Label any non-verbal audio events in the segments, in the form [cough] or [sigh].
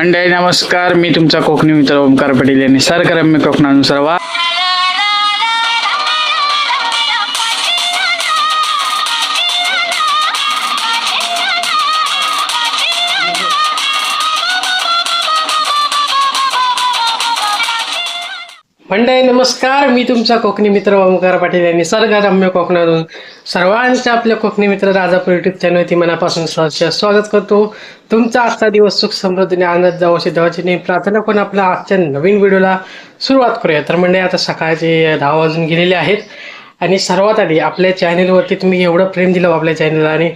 मंडळी नमस्कार. मी तुमचा कोकणी मित्र ओमकार पटेल यांनी सरकारम्य कोकणानुसार वा मंडळी नमस्कार. मी तुमचा कोकणी मित्र ओमकार पाटील यांनी सर्गरम्य कोकणातून सर्वांच्या आपल्या कोकणी मित्र राजापूर युट्यूब चॅनलवरती मनापासून सहर्ष स्वागत करतो. तुमचा आजचा दिवस सुख समृद्धीने आनंद जाऊ अशी देवाची नेहमी प्रार्थना करून आपल्या आजच्या नवीन व्हिडिओला सुरुवात करूया. तर म्हणजे आता सकाळचे दहा वाजून गेलेले आहेत आणि सर्वात आधी आपल्या चॅनेलवरती तुम्ही एवढं प्रेम दिलं आपल्या चॅनलला आणि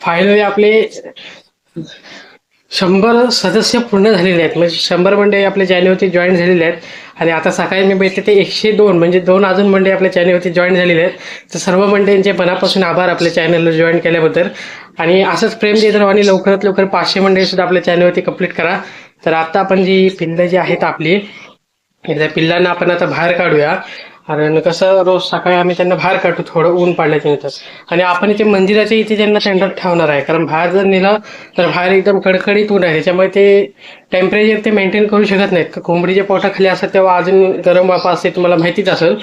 फायनली आपले शंभर सदस्य पूर्ण झालेले आहेत. म्हणजे शंभर मंडळी आपल्या चॅनलवरती जॉईन झालेले आहेत. आणि आता सकाळी मी बघितले ते एकशे दोन म्हणजे दोन अजून मंडळी आपल्या चॅनलवरती जॉईन झालेले आहेत. तर सर्व मंडळींचे मनापासून आभार आपल्या चॅनलला जॉईन केल्याबद्दल. आणि असंच प्रेम देत राहा आणि लवकरात लवकर पाचशे मंडळीसुद्धा आपल्या चॅनलवरती कंप्लीट करा. तर आता आपण जी पिल्लं जी आहेत आपली त्या पिल्लांना आपण आता बाहेर काढूया. कारण कसं रोज सकाळी आम्ही त्यांना बाहेर काढतो थोडं ऊन पाडल्याच्या नंतर. आणि आपण इथे मंदिराच्या इथे त्यांना सेंटर ठेवणार आहे. कारण बाहेर जर नेलं तर बाहेर एकदम कडकडीत ऊन आहे. त्याच्यामुळे ते टेम्परेचर ते मेंटेन करू शकत नाहीत. कोंबडीच्या पोटाखाली असतात तेव्हा अजून गरम वाफा असते तुम्हाला माहितीच असेल.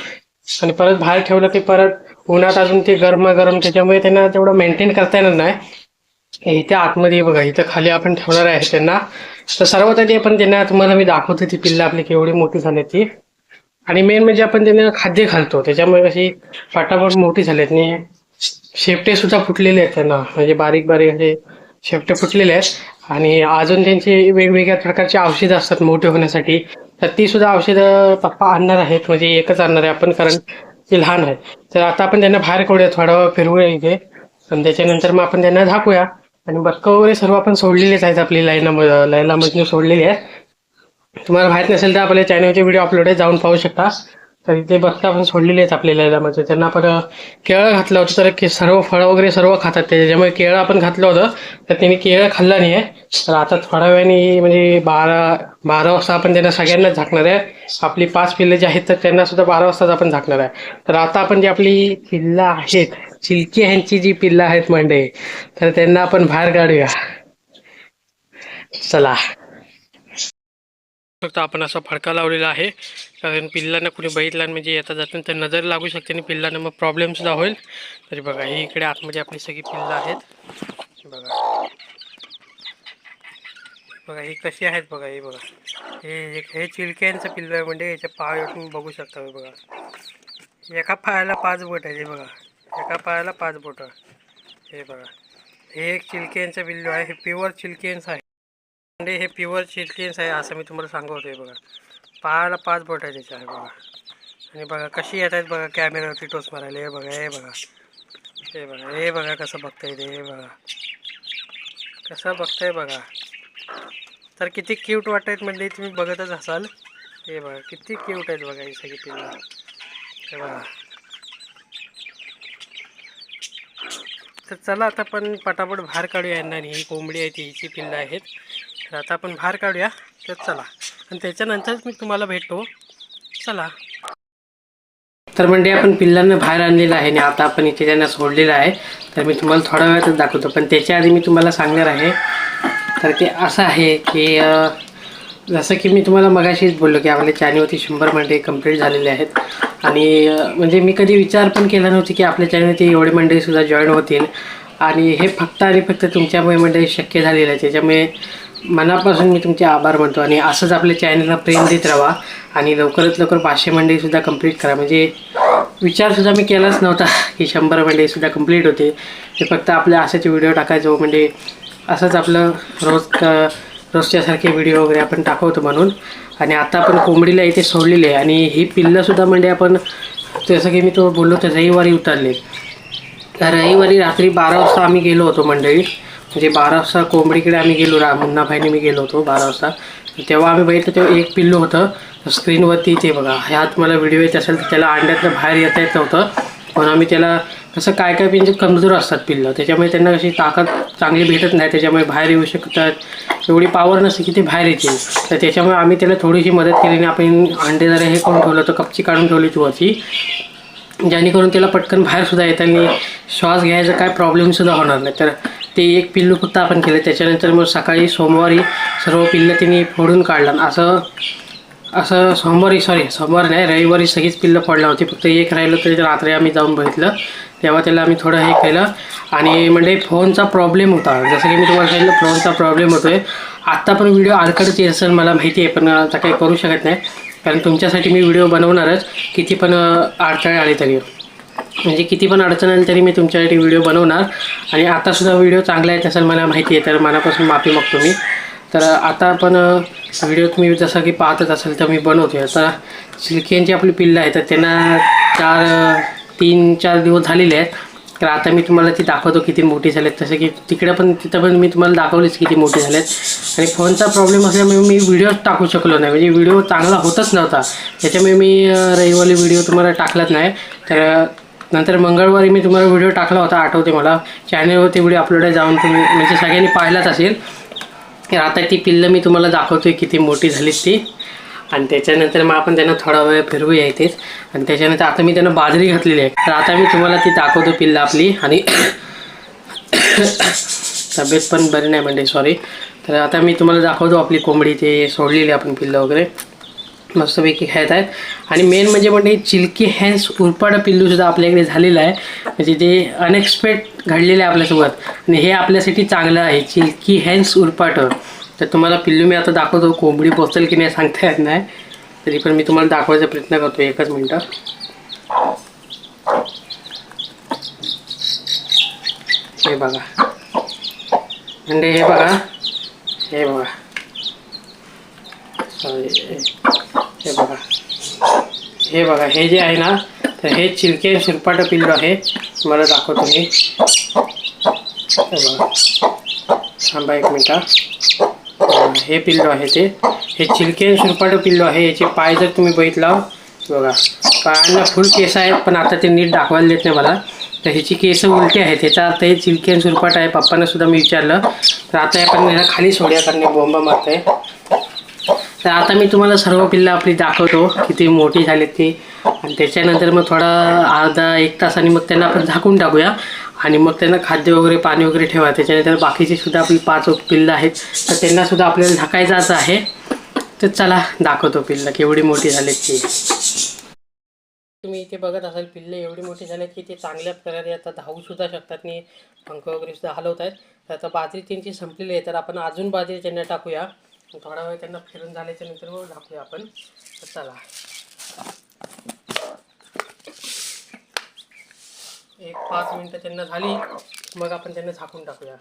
आणि परत बाहेर ठेवलं की परत उन्हात अजून ते गरम गरम त्याच्यामुळे त्यांना तेवढं मेंटेन करता येणार नाही. इथे आतमध्ये बघा इथं खाली आपण ठेवणार आहे त्यांना. तर सर्वात आधी आपण त्यांना तुम्हाला मी दाखवतो ती पिल्लं आपली केवढी मोठी झाली ती. आणि मेन म्हणजे आपण त्यांना खाद्य घालतो. त्याच्यामुळे कशी फटाफट मोठी झालीत. आणि शेपटे सुद्धा फुटलेले आहेत त्यांना. म्हणजे बारीक बारीक असे शेपटे फुटलेले आहेत. आणि अजून त्यांची वेगवेगळ्या प्रकारची औषधं असतात मोठे होण्यासाठी. तर ती सुद्धा औषधं पप्पा आणणार आहेत. म्हणजे एकच आणणार आहे आपण कारण ते लहान आहेत. तर आता आपण त्यांना बाहेर काढूया थोडा फिरूया फिरवूया इथे. आणि त्याच्यानंतर मग आपण त्यांना झाकूया. आणि बक्क वगैरे सर्व आपण सोडलेलेच आहेत आपली लाईना लाईला मधून सोडलेली आहे तुम्हाला माहीत नसेल तर आपल्या चॅनलचे व्हिडिओ अपलोड आहे जाऊन पाहू शकता. तर इथे बघता आपण सोडलेले आहेत आपल्याला म्हणजे त्यांना आपण केळं घातलं होतं तर के- सर्व फळं वगैरे सर्व खातात त्याच्यामुळे केळं आपण घातलं होतं तर त्यांनी केळं खाल्लं नाही आहे. तर आता थोड्या वेळाने म्हणजे बारा बारा वाजता आपण त्यांना सगळ्यांनाच झाकणार आहे. आपली पाच पिल्लं जी आहेत तर त्यांना सुद्धा बारा वाजताच आपण झाकणार आहे. तर आता आपण जी आपली पिल्लं आहेत चिलकी ह्यांची जी पिल्लं आहेत मंडळी तर त्यांना आपण बाहेर काढूया. चला. फक्त आपण असा फडका लावलेला आहे. कारण पिल्लांना कुणी बघितला म्हणजे येता जाता तर नजर लागू शकते आणि पिल्लांना मग प्रॉब्लेम सुद्धा होईल. तरी बघा ही इकडे आतमध्ये आपली सगळी पिल्लं आहेत. बघा. बघा ही कशी आहेत बघा ही बघा. हे हे- हे चिलक्यांचं पिल्लं आहे म्हणजे याच्या पाय बघू शकता बघा. एका पायाला पाच बोट आहे हे बघा. एका पायाला पाच बोट. हे बघा. हे एक चिलक्यांचं पिल्लू आहे हे प्युअर चिलकेन्स आहे. म्हणजे हे प्युअर चिल्ड्रेन्स आहे असं मी तुम्हाला सांगवतोय बघा. पायाला पाच बोट आहे त्याच्या बघा. आणि बघा कशी येत आहेत बघा कॅमेऱ्यावरती टोच मारायला. हे बघा हे बघा. हे बघा हे बघा कसं बघताय ते हे बघा. कसं बघताय बघा. तर किती क्यूट वाटत म्हणजे तुम्ही बघतच असाल. हे बघा किती क्यूट आहेत बघा ही सगळी पिल्लं. हे बघा. तर चला आता आपण पटापट बाहेर काढूया यांना ही कोंबडी आहे ती हिची पिल्लं आहेत. तर आता आपण बाहेर काढूया. तर चला. आणि त्याच्यानंतरच मी तुम्हाला भेटतो. चला. तर म्हणजे आपण पिल्लांना बाहेर आणलेलं आहे आणि आता आपण इथे त्यांना सोडलेलं आहे. तर मी तुम्हाला थोड्या वेळातच दाखवतो. पण त्याच्या आधी मी तुम्हाला सांगणार आहे. तर ते असं आहे की जसं की मी तुम्हाला मगाशीच बोललो की आपल्या चॅनलवरती शंभर मंडळी कंप्लीट झालेले आहेत. आणि म्हणजे मी कधी विचार पण केला नव्हती की आपल्या चॅनलवरती एवढे मंडळीसुद्धा जॉईन होतील. आणि हे फक्त आणि फक्त तुमच्यामुळे मंडळी शक्य झालेलं आहे. त्याच्यामुळे मनापासून मी तुमचे आभार मानतो आणि असंच आपल्या चॅनलला प्रेम देत राहा आणि लवकरात लवकर पाचशे मंडईसुद्धा कंप्लीट करा. म्हणजे विचारसुद्धा मी केलाच नव्हता की शंभर मंडईसुद्धा कंप्लीट होते. ते फक्त आपल्या असाच व्हिडिओ टाकायचो. म्हणजे असंच आपलं रोज रोजच्यासारखे व्हिडिओ वगैरे आपण टाकवतो म्हणून. आणि आता आपण कोंबडीला इथे सोडलेली आहे. आणि ही पिल्लंसुद्धा म्हणजे आपण जसं की मी तो बोललो तर रविवारी उतरले. तर रविवारी रात्री बारा वाजता आम्ही गेलो होतो मंडळी. म्हणजे बारा वाजता कोंबडीकडे आम्ही गेलो रा मुन्नाभाईने मी गेलो होतो बारा वाजता. तेव्हा आम्ही बघितलं तेव्हा एक पिल्लू होतं. स्क्रीनवरती ते बघा ह्यात मला व्हिडिओ येत असेल तर त्याला अंड्यातनं बाहेर येता येत नव्हतं. पण आम्ही त्याला कसं काय काय म्हणजे कमजोर असतात पिल्लं. त्याच्यामुळे त्यांना कशी ताकद चांगली भेटत नाही. त्याच्यामुळे बाहेर येऊ शकतात. एवढी पावर नसते की ते बाहेर येतील. तर त्याच्यामुळे आम्ही त्याला थोडीशी मदत केली आणि आपण अंडे जरा हे करून ठेवलं होतं कपची काढून ठेवली तुवाची जेणेकरून त्याला पटकन बाहेरसुद्धा येत आणि श्वास घ्यायचा काय प्रॉब्लेमसुद्धा होणार नाही. तर ते एक पिल्लू फक्त आपण केलं. त्याच्यानंतर मग सकाळी सोमवारी सर्व पिल्लं तिने फोडून काढलं. असं असं सोमवारी सॉरी सोमवार नाही रविवारी सगळीच पिल्लं पडलं होती. फक्त एक राहिलं तरी रात्री आम्ही जाऊन बघितलं. तेव्हा त्याला आम्ही थोडं हे केलं. आणि म्हणजे फोनचा प्रॉब्लेम होता. जसं की मी तुम्हाला सांगितलं फोनचा प्रॉब्लेम होतो आहे आत्ता पण व्हिडिओ अडकडत येत असेल मला माहिती आहे पण आता काही करू शकत नाही. कारण तुमच्यासाठी मी व्हिडिओ बनवणारच. किती पण अडथळे आले तरी. म्हणजे किती पण अडचण आली तरी मी तुमच्यासाठी व्हिडिओ बनवणार. आणि आतासुद्धा व्हिडिओ चांगला येत असेल मला माहिती आहे तर मनापासून माफी मागतो मी. तर आता आपण व्हिडिओ तुम्ही जसं की पाहतच असेल तर मी बनवतोय. आता सिल्कियांची आपली पिल्लं आहेत तर त्यांना चार तीन चार दिवस झालेले आहेत. तर आता मी तुम्हाला ती दाखवतो किती मोठी झालेत. तसं की तिकडे पण तिथं पण मी तुम्हाला दाखवलीच किती मोठी झालेत. आणि फोनचा प्रॉब्लेम असल्यामुळे मी व्हिडिओ टाकू शकलो नाही. म्हणजे व्हिडिओ चांगला होतच नव्हता. त्याच्यामुळे मी रहिवाली रविवारी व्हिडिओ तुम्हाला टाकलाच नाही. तर नंतर मंगळवारी मी तुम्हाला व्हिडिओ टाकला होता आठवते मला. चॅनलवरती व्हिडिओ अपलोड आहे जाऊन तुम्ही म्हणजे सगळ्यांनी पाहिलाच असेल. तर आता ती पिल्लं मी तुम्हाला दाखवतोय किती मोठी झालीत ती. आणि त्याच्यानंतर मग आपण त्यांना थोडा वेळ फिरवूया इथेच. आणि त्याच्यानंतर आता मी त्यांना बाजरी घातलेली आहे. तर आता मी तुम्हाला ती दाखवतो पिल्लं आपली. आणि [coughs] तब्येत पण बरी नाही म्हणजे सॉरी तर आता मी तुम्हाला दाखवतो आपली कोंबडी ते सोडलेली आपण पिल्लं वगैरे. मस्तपैकी खायत आहेत. आणि मेन म्हणजे म्हणजे चिलकी हॅन्स उरपाडं पिल्लूसुद्धा आपल्याकडे झालेलं आहे. म्हणजे जे अनएक्सपेक्ट घडलेलं आहे आपल्यासोबत. आणि हे आपल्यासाठी चांगलं आहे. चिलकी हॅन्स उरपाटं तर तुम्हाला पिल्लू मी आता दाखवतो. कोंबडी पोचेल की नाही सांगता येत नाही. तरी पण मी तुम्हाला दाखवायचा प्रयत्न करतो. एकच मिनटं. हे बघा. म्हणजे हे बघा. हे बघा. हे बघा. हे बघा हे जे आहे ना तर हे चिलके शिरपाट पिल्लू आहे. मला दाखवतो मी. हे बघा. थांबा एक मिनटा. हे पिल्लू आहे ते. हे चिलके शिरपाट पिल्लू आहे. याचे पाय जर तुम्ही बघितला बघा. पायांना फुल केस आहेत पण आता ते नीट दाखवायला देत नाही मला. तर ह्याची केस उलटी आहेत. ह्याचा अर्थ हे चिलके सुरपाट आहे. पप्पांना सुद्धा मी विचारलं. तर आता आपण ह्याला खाली सोडूया कारण बोंबा बोंबा आहे तर आता मी तुम्हाला सर्व पिल्लं आपली दाखवतो किती मोठी झालीत ती. आणि त्याच्यानंतर मग थोडा अर्धा एक तासाने मग त्यांना आपण झाकून टाकूया. आणि मग त्यांना खाद्य वगैरे पाणी वगैरे ठेवा. त्याच्यानंतर बाकीची सुद्धा आपली पाच पिल्लं आहेत. तर त्यांनासुद्धा आपल्याला झाकायचं आहे. तर चला दाखवतो पिल्लं केवढी मोठी झालीत ती. तुम्ही इथे बघत असाल पिल्ले एवढी मोठी झालीत की ते चांगल्या प्रकारे आता धावूसुद्धा शकतात आणि पंख वगैरे सुद्धा हलवत आहेत तर आता बाजरी त्यांची संपलेली आहे. तर आपण अजून बाजरी त्यांना टाकूया. थोडा वेळ त्यांना फिरून झाल्याच्यानंतर मग झाकूया आपण. तर चला. एक पाच मिनटं त्यांना झाली मग आपण त्यांना झाकून टाकूया.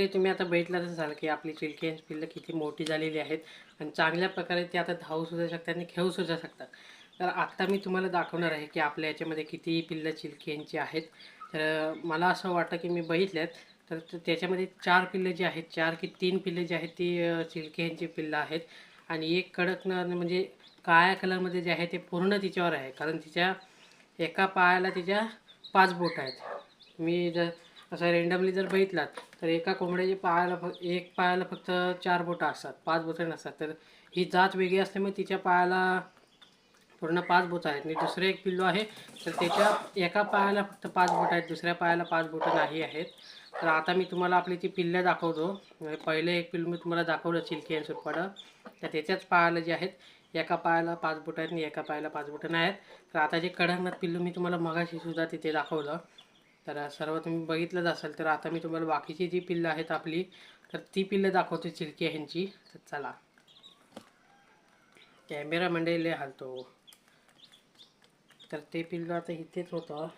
तर तुम्ही आता बघितलं असाल की आपली चिलकेंच पिल्लं किती मोठी झालेली आहेत. आणि चांगल्या प्रकारे ते आता धावू सुद्धा शकतात आणि खेळू सुद्धा शकतात. तर आत्ता मी तुम्हाला दाखवणार आहे की आपल्या याच्यामध्ये किती पिल्लं चिलकेंची आहेत. तर मला असं वाटतं की मी बघितल्यात तर त्याच्यामध्ये चार पिल्लं जी आहेत चार की तीन पिल्लं जी आहेत ती चिलकेंची पिल्लं आहेत. आणि एक कडकनाथ म्हणजे काळ्या कलरमध्ये जे आहे ते पूर्ण तिच्यावर आहे. कारण तिच्या एका पायाला तिच्या पाच बोट आहेत. मी जर असं रेंडमली जर बघितलात तर एका कोंबड्याचे पायाला फक्त एक पायाला फक्त चार बोटं असतात पाच बोटं नसतात. तर ही जात वेगळी असल्यामुळे तिच्या पायाला पूर्ण पाच बोटं आहेत. आणि दुसरं एक पिल्लू आहे तर त्याच्या एका पायाला फक्त पाच बोटं आहेत दुसऱ्या पायाला पाच बोटं नाही आहेत. तर आता मी तुम्हाला आपली ती पिल्लं दाखवतो. म्हणजे पहिले एक पिल्लू मी तुम्हाला दाखवलं चिलकी आणि सुरपाडं. तर त्याच्याच पायाला जे आहेत एका पायाला पाच बोटं आहेत आणि एका पायाला पाच बोटं नाही आहेत. तर आता जे कडकनाथ पिल्लू मी तुम्हाला मगाशी सुद्धा तिथे दाखवलं. तर सर्व तुम्ही बघितलंच असेल तर आता मी तुम्हाला बाकीची जी पिल्लं आहेत आपली तर ती पिल्लं दाखवतो चिलकी ह्यांची. तर चला. कॅमेरा मंडळी हलतो हालतो. तर ते पिल्लू आता इथेच होतं.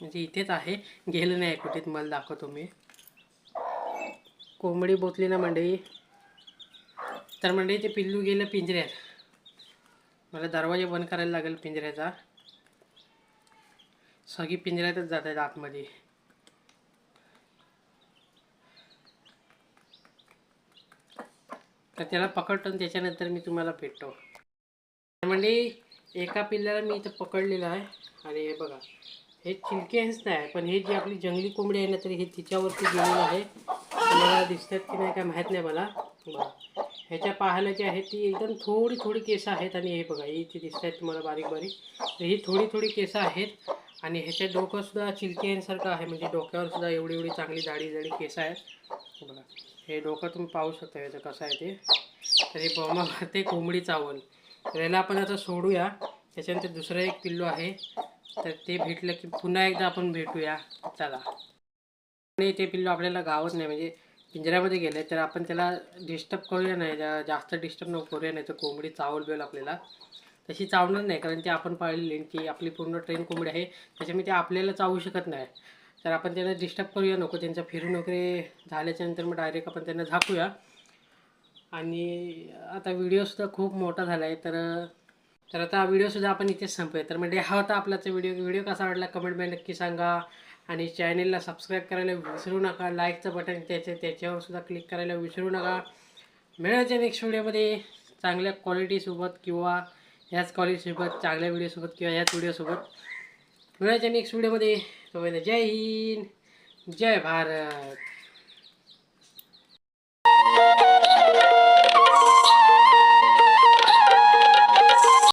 म्हणजे इथेच आहे. गेलं नाही कुठे तुम्हाला दाखवतो मी. कोंबडी बोतली ना मंडळी? तर मंडळी ते पिल्लू गेलं पिंजऱ्यात. मला दरवाजा बंद करायला लागेल पिंजऱ्याचा. सगळी पिंजऱ्यातच जात आहेत आतमध्ये. तर त्याला पकडतो आणि त्याच्यानंतर मी तुम्हाला भेटतो. म्हणजे एका पिल्ल्याला मी इथं पकडलेलं आहे. आणि हे बघा हे चिलकेन्स नाही आहे पण हे जी आपली जंगली कोंबडी आहे ना तरी हे तिच्यावरती गेलेलं आहे. मला दिसतात की नाही काय माहीत नाही मला. बघा ह्याच्या पाहायला जे आहे ती एकदम थोडी थोडी केसं आहेत. आणि हे बघा ही ती दिसत आहेत तुम्हाला बारीक बारीक तर ही थोडी थोडी केसं आहेत. आणि ह्याचे डोकंसुद्धा चिलकेंसारखं चिलकेनसारखं आहे म्हणजे डोक्यावर सुद्धा एवढी एवढी चांगली जाडी जाडी केस आहेत. बघा हे डोकं तुम्ही पाहू शकता याचं कसं आहे ते. तर हे बॉमा मारते कोंबडी चावल तर याला आपण आता सोडूया. त्याच्यानंतर दुसरं एक पिल्लू आहे. तर ते भेटलं की पुन्हा एकदा आपण भेटूया. चला. आणि ते पिल्लू आपल्याला गावत नाही म्हणजे पिंजऱ्यामध्ये गेले तर आपण त्याला डिस्टर्ब करूया नाही जास्त डिस्टर्ब नको करूया नाही तर कोंबडी चावल बेल आपल्याला. तशी चावणार नाही कारण ती आपण पाळलेली ती आपली पूर्ण ट्रेन कोंबडी आहे त्याच्यामुळे ते आपल्याला चावू शकत नाही. तर आपण त्यांना डिस्टर्ब करूया नको त्यांचं फिरून वगैरे झाल्याच्यानंतर मग डायरेक्ट आपण त्यांना झाकूया. आणि आता व्हिडिओसुद्धा खूप मोठा झाला आहे तर तर आता व्हिडिओसुद्धा आपण इथेच संपूया. तर म्हणजे हा होता आपलाचा व्हिडिओ व्हिडिओ कसा वाटला कमेंटमध्ये नक्की सांगा. आणि चॅनेलला सबस्क्राईब करायला विसरू नका. लाईकचं बटन त्याच्या त्याच्यावर सुद्धा क्लिक करायला विसरू नका. मिळायच्या नेक्स्ट व्हिडिओमध्ये चांगल्या क्वालिटीसोबत किंवा ह्याच कॉलेजसोबत चांगल्या व्हिडिओसोबत किंवा ह्याच व्हिडिओसोबत मिळायच्या नेक्स्ट व्हिडिओमध्ये तो जय हिंद. जय भारत.